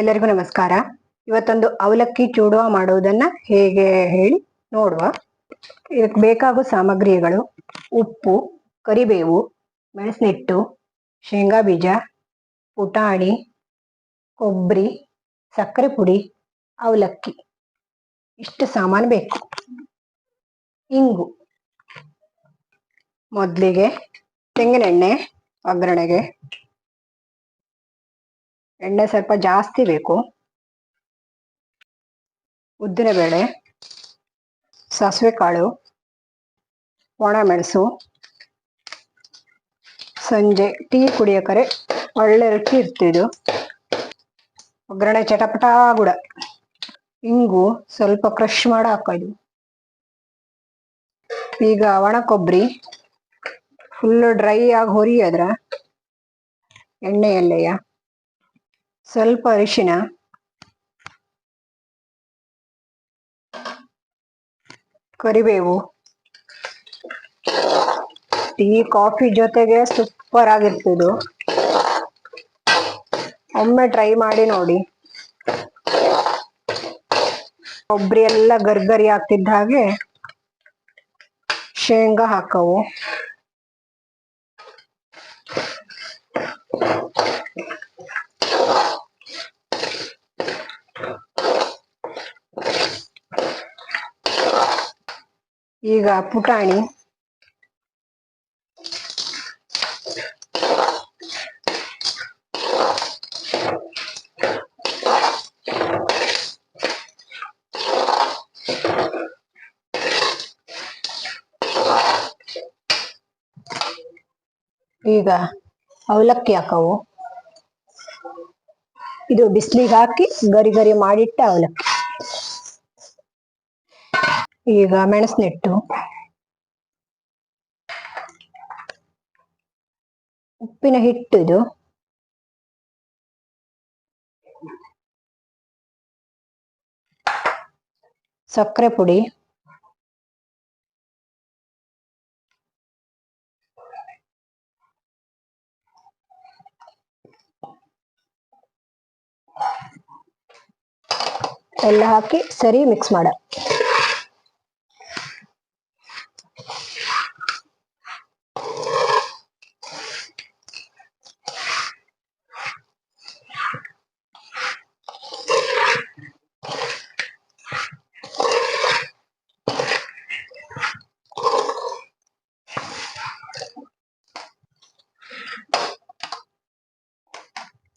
ಎಲ್ಲರಿಗೂ ನಮಸ್ಕಾರ. ಇವತ್ತೊಂದು ಅವಲಕ್ಕಿ ಚೂಡುವ ಮಾಡುವುದನ್ನ ಹೇಗೆ ಹೇಳಿ ನೋಡುವ. ಇದಕ್ಕೆ ಬೇಕಾಗುವ ಸಾಮಗ್ರಿಗಳು ಉಪ್ಪು, ಕರಿಬೇವು ಮೆಣಸಿನಿಟ್ಟು ಶೇಂಗಾ ಬೀಜ, ಪುಟಾಣಿ, ಕೊಬ್ಬರಿ, ಸಕ್ಕರೆ ಪುಡಿ, ಅವಲಕ್ಕಿ. ಇಷ್ಟು ಸಾಮಾನು ಬೇಕು. ಇಂಗು. ಮೊದಲಿಗೆ ತೆಂಗಿನೆಣ್ಣೆ, ಒಗ್ಗರಣೆಗೆ ಎಣ್ಣೆ ಸ್ವಲ್ಪ ಜಾಸ್ತಿ ಬೇಕು. ಉದ್ದಿನಬೇಳೆ ಸಾಸಿವೆ ಕಾಳು ಒಣಮೆಣಸು, ಸಂಜೆ ಟೀ ಕುಡಿಯೋಕರೆ ಒಳ್ಳೆ ರುಚಿ ಇರ್ತಿದ್ದು ಒಗ್ಗರಣೆ ಚಟಪಟ ಗುಡ ಇಂಗು ಸ್ವಲ್ಪ ಕ್ರಶ್ ಮಾಡಿ ಹಾಕೋದು ಈಗ ಒಣ ಕೊಬ್ಬರಿ ಫುಲ್ ಡ್ರೈ ಆಗಿ ಹುರಿಯದ್ರ? ಎಣ್ಣೆಯಲ್ಲೆಯ ಸ್ವಲ್ಪ ಅರಿಶಿನ. ಕರಿಬೇವು. ಟೀ ಕಾಫಿ ಜೊತೆಗೆ ಸೂಪರ್ ಆಗಿರ್ತಿದು. ಒಮ್ಮೆ ಟ್ರೈ ಮಾಡಿ ನೋಡಿ. ಕೊಬ್ಬರಿ ಎಲ್ಲ ಗರ್ಗರಿ ಆಗ್ತಿದ್ದ ಹಾಗೆ ಶೇಂಗಾ ಹಾಕವು. ಈಗ ಪುಟಾಣಿ. ಈಗ ಅವಲಕ್ಕಿ ಹಾಕವು. ಇದು ಬಿಸಿಲಿಗೆ ಹಾಕಿ ಗರಿ ಗರಿ ಮಾಡಿಟ್ಟ ಅವಲಕ್ಕಿ. ಈಗ ಮೆಣಸಿನಿಟ್ಟು. ಉಪ್ಪಿನ ಹಿಟ್ಟು ಇದು ಸಕ್ಕರೆ ಪುಡಿ. ಎಲ್ಲ ಹಾಕಿ ಸರಿ ಮಿಕ್ಸ್ ಮಾಡ.